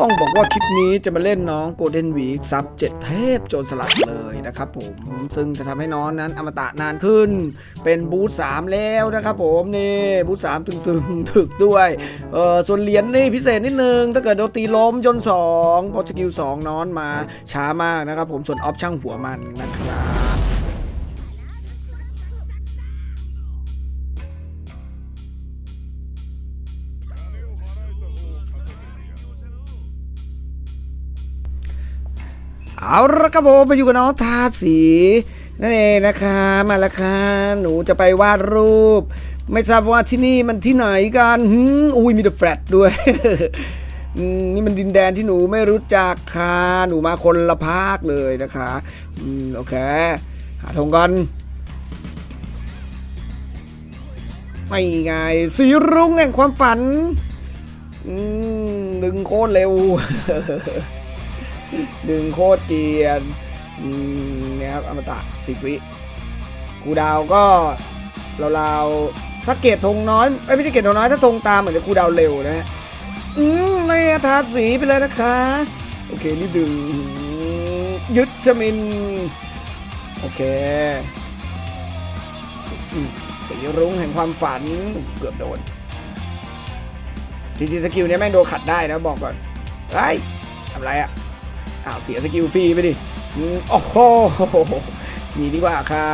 ต้องบอกว่าคลิปนี้จะมาเล่นน้องโกลเด้นวีคซับเจ็ดเทพโจรสลัดเลยนะครับผมซึ่งจะทำให้น้องนั้นอมตะนานขึ้น เป็นบูธสามแล้วนะครับผมนี่บูธสามตึงๆถึกด้วยเออส่วนเหรียญนี่พิเศษนิดนึง ถ้าเกิดโดนตีล้มจน2พอสกิล2นอนมาช้ามากนะครับผมส่วนออฟช่างหัวมันนะครับ เอาละครับผมไปอยู่กับน้องทาสีนั่นเองนะคะมาแล้วค่ะหนูจะไปวาดรูป ไม่ทราบว่าที่นี่มันที่ไหนกันหืมอุ้ยมีแต่แฟลตด้วยนี่มันดินแดนที่หนูไม่รู้จักค่ะหนูมาคนละภาคเลยนะคะอืมโอเค หาธงกันไม่ไงสีรุ้งแห่งความฝันอืมดึงโคตรเร็ว ดึงโคตรเกียนอืมเนี่ยครับอมตะสิบวิครูดาวก็ราวๆถ้าเกรดธงน้อยไม่ใช่เกรดธงน้อยถ้าธงตามเหมือนจะครูดาวเร็วนะฮะอืมไม่ทาสีไปเลยนะคะ โอเคนี่ดึงยึดชมิน โอเคอสีรุ้งแห่งความฝันเกือบโดนจริงๆสกิลเนี้ยแม่งโดนขัดได้นะบอกก่อนไอ้ทำไรอะ อ้าวเสียสกิลฟรีไปดิอืมโอ้โหหนีดีกว่าค่ะ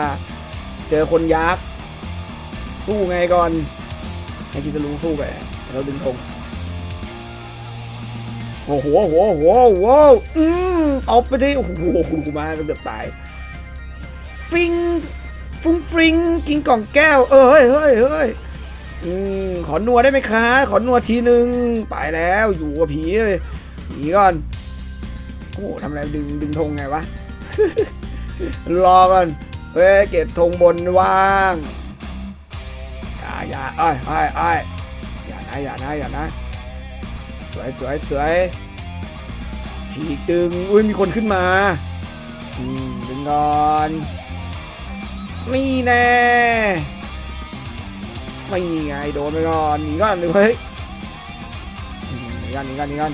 เจอคนยักษ์ สู้ไงก่อนให้คิดจะรู้สู้ไปเราดึงธงโอ้โหโอ้โหโอ้โหโอ้โหอืมตบไปดิโอ้โหคุณกูมาเกือบตาย ฟิงฟุ้งฟริงกินกล่องแก้ว เออเฮ้ยเฮ้ยเฮ้ยอืมขอนัวได้ไหมคะ ขอนัวทีนึง ไปแล้วอยู่กับผีเลยหนีก่อน โอ้ทำอะไรดึงดึงธงไงวะ รอก่อนเว้ยเก็บธงบนว่างอย่าอย่าเอ้ยอ้ยเอ้ยอย่านะอย่านะอย่านะสวยสวยสวยฉีกดึงอุ้ยมีคนขึ้นมาอืมดึงก่อนนี่แน่ไม่ไงโดนไปก่อนหนีก่อนหนึ่งเฮ้ยหนีก่อนหนีก่อนหนีก่อน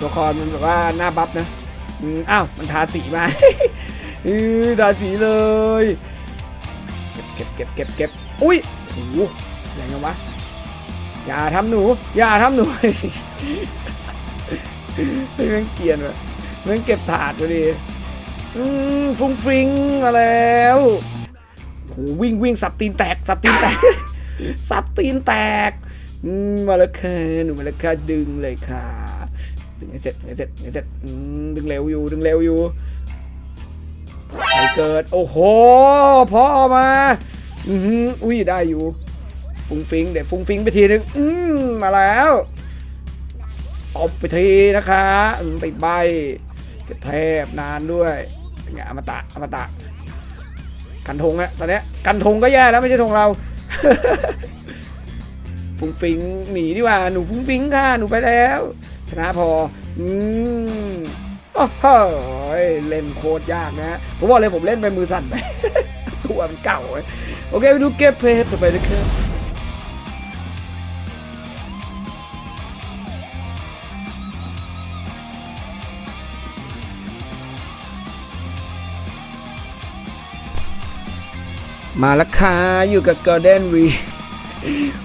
ตัวละครมันแบบว่าหน้าบัฟนะอ้าวมันทาสีมาอทาสีเลยเก็บเก็บเก็บเก็บเก็บอุ้ยโอ้โหแรงวะอย่าทำหนู อย่าทำหนูไอ้แม่งเกรียนว่ะแม่งเก็บถาดไปดิอืมฟุ้งฟิงมาแล้วโหวิ่งวิ่งสับตีนแตก สับตีนแตก สับตีนแตกมมาแล้วค่ะหนูมาแล้วค่ะดึงเลยค่ะ ดึงให้เสร็จดึงให้เสร็จดึงให้เสร็จดึงเร็วอยู่ดึงเร็วอยู่ใครเกิดโอ้โหพ่อมาอืออุ้ยได้อยู่ฟุ้งฟิงเดี๋ยวฟุ้งฟิงไปทีนึงอืมมาแล้วตบไปทีนะคะติดใบเจ็บเทพนานด้วยเป็นไงอมตะอมตะ กันธงอะตอนนี้กันธงก็แย่แล้วไม่ใช่ธงเราฟุ้งฟิงหนีดีกว่าหนูฟุ้งฟิงค่ะหนูไปแล้ว ชนะพอ อืมโอ้โหเล่นโคตรยากนะผมบอกเลยผมเล่นไปมือสั่นไปตัวมันเก่าโอเคไปดูเก็บเพจต่อไปนะครับมาล้วค่ะอยู่กับ Golden V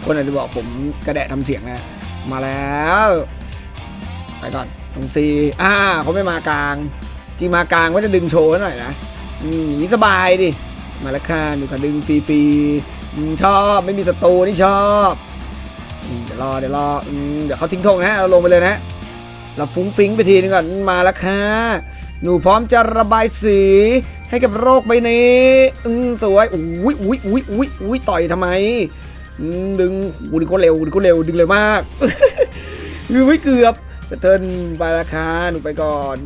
คนอาจจะบอกผมกระแดะทำเสียงนะ มาแล้ว ไปก่อนตรงซีอ่าเขาไม่มากลางจริงมากลางว่าจะดึงโชว์หน่อยนะอืมอย่างนี้สบายดิมาแล้วค่ะดูค่ะดึงฟรีๆอืมชอบไม่มีศัตรูนี่ชอบเดี๋ยวรอเดี๋ยวรออืมเดี๋ยวเขาทิ้งธงนะเราลงไปเลยนะเราฟุ้งฟิ้งไปทีนึงก่อนมาแล้วค่ะหนูพร้อมจะระบายสีให้กับโรคใบนี้อืมสวยอุ้ยอุ้ยอุ้ยอุ้ยอุ้ยต่อยทำไมอืมดึงหูดึงก็เร็วดึงก็เร็วดึงเร็วมากคือไม่เกือบ สเทิร์นไปราคาหนูไปก่อน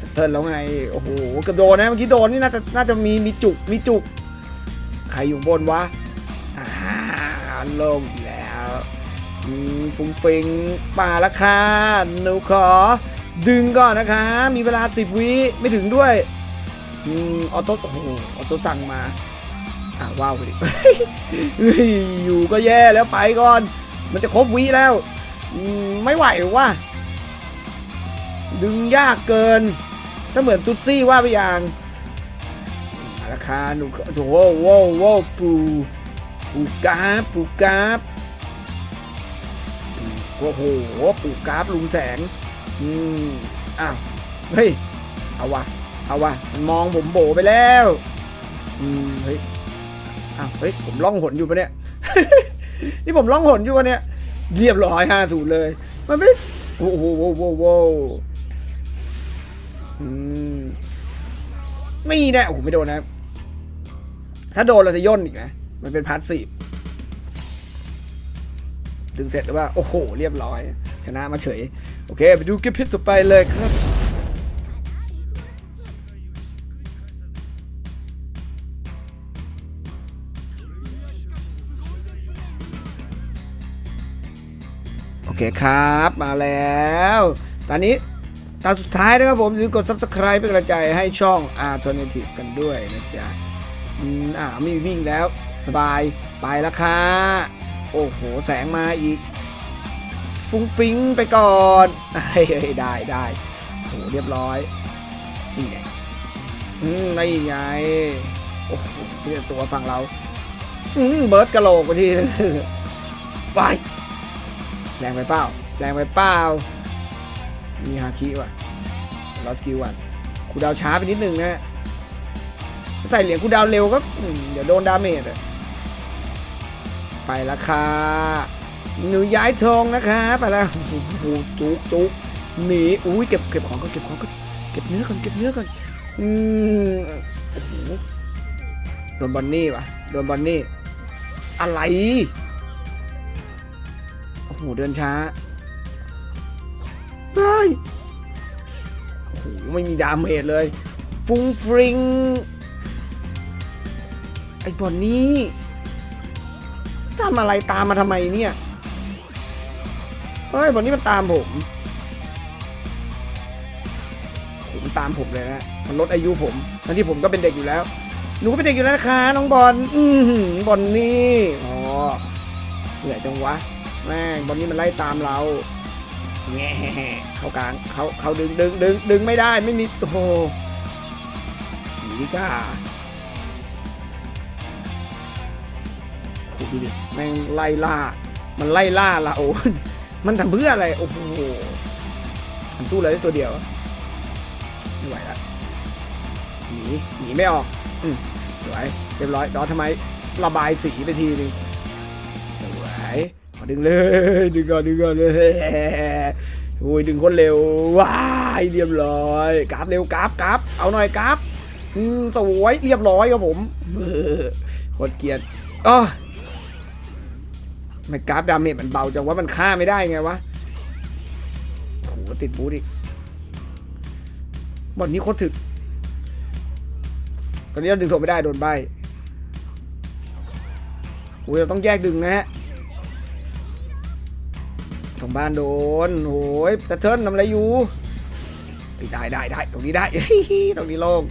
สเทิร์นแล้วไง โอ้โหกือบโดนนะเมื่อกี้โดนนี่น่าจะน่าจะมีมีจุกมีจุก ใครอยู่บนวะอ่าลงแล้วฟุ้งฟิงมาแล้วค่ะหนูขอ ดึงก่อนนะคะ มีเวลา 10 วิไม่ถึงด้วยอืออโต้โอ้โหออโต้สั่งมาอ่าว้าวไปดิเฮ้ยอยู่ก็แย่แล้วไปก่อน มันจะครบวิแล้ว ไม่ไหวว่ะ ดึงยากเกิน ถ้าเหมือนตุ๊ดซี่ว่าไปอย่างราคาหนูโอ้โหโว้โว้ปูปูกราฟปูกราฟโอ้โหปูกราฟลุงแสง อืมอ้าว เฮ้ย เอาวะ เอาวะ มันมองผมโบไปแล้ว อืม เฮ้ย อ้าว เฮ้ย ผมล่องหนอยู่ปะเนี่ย นี่ผมล่องหนอยู่ปะเนี่ย เรียบร้อยห้าศูนย์เลย มันไม่ โอ้โหโว้โว้โว้อืมไม่แน่โอ้โหไม่โดนนะ ถ้าโดนเราจะย่นอีกนะ มันเป็นพาร์ทสีบถึงเสร็จหรือว่า โอ้โห เรียบร้อย ชนะมาเฉย โอเค ไปดูเกมพิษต่อไปเลยครับ เคครับ มาแล้ว ตอนนี้ตอนสุดท้ายนะครับผมอย่าลืมกด subscribe เป็นกำลังใจให้ช่อง Alternative กันด้วยนะจ๊ะอืมอ่าไม่มีวิ่งแล้วสบายไปแล้วค่ะโอ้โห แสงมาอีก ฟุ้งฟิ้งไปก่อนเฮ้ยได้ได้โอ้โหเรียบร้อย นี่ไงอืมนี่ไงโอ้โหเรียตัวฝั่งเรา อืมเบิร์ดกะโหลกไปทีนึงไป แรงไปเปล่า แรงไปเปล่า มีฮาคิว่ะลอสกิลว่ะคูดาวช้าไปนิดนึงนะจะใส่เหรียญคูดาวเร็วก็เดี๋ยวโดนดาเมจอะไปและค่ะหนูย้ายทองนะคะไปแล้วโอ้โหจุกจุกหนีอุ้ยเก็บเก็บของก็เก็บของก็เก็บเนื้อก่อนเก็บเนื้อก่อนอืมโอ้โหโดนบอนนี่ว่ะโดนบอนนี่ อะไร โอ้โหเดินช้าไ้โอ้โหไม่มีดาเมจเลย ฟุ้งฟริงไอ้บอนนี่ทำอะไรตามมาทำไมเนี่ยเฮ้ยบอนนี่มันตามผมผมนตามผมเลยนะมันลดอายุผมทั้งที่ผมก็เป็นเด็กอยู่แล้ว หนูก็เป็นเด็กอยู่แล้วนะคะน้องบอลอือหือบอลนี่อ๋อเหนื่อยจังวะ แม่งบอลนี่มันไล่ตามเราแง่เข้ากลางเขาเขาดึงดึงดึงดึงไม่ได้ไม่มีโอ้โหหนีดีก้าโอ้โหดูดิแม่งไล่ล่า มันไล่ล่าเรามันทำเพื่ออะไร โอ้โหมันสู้เลยได้ตัวเดียวไม่ไหวละหนีหนีไม่ออกอืมสวยเรียบร้อยดอททำไมระบายสีไปทีนึงสวยขอ ดึงเลยดึงก่อนดึงก่อนเลยโอ้ยดึงคนเร็วว้ายเรียบร้อยกราฟเร็วกราฟกราฟเอาหน่อยกราฟสวยเรียบร้อยครับผมโคตรเกลียดอ๋อไม่กราฟดาเมจมันเบาจังว่ามันฆ่าไม่ได้ไงวะโหติดบูดอีกบอลนี้โคตรถึก ตอนนี้เราดึงโถไม่ได้โดนใบโอ้ยเราต้องแยกดึงนะฮะ ทางบ้านโดนโอ้ยตะเทินทำอะไรอยู่ ได้ได้ได้ตรงนี้ได้ ตรงนี้โล่ง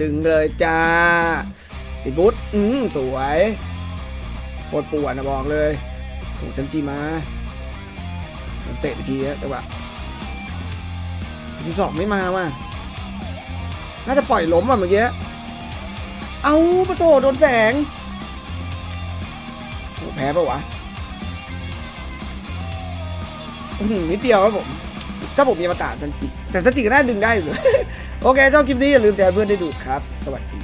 ดึงเลยจ้า ติดบุ๊ทอืมสวยโคตรปวดนะบอกเลยโอ้ฉันจีมาเตะไปทีอะจังหวะทีสองไม่มาว่ะ น่าจะปล่อยล้มอะเมื่อกี้ เอาประโตโดนแสง แพ้ปะวะ อื้อหือนิดเดียวครับผม ถ้าผมมีมาตราสันจิแต่สันจิก็น่าดึงได้อยู่ โอเคชอบคลิปนี้อย่าลืมแชร์เพื่อนได้ดูครับ สวัสดี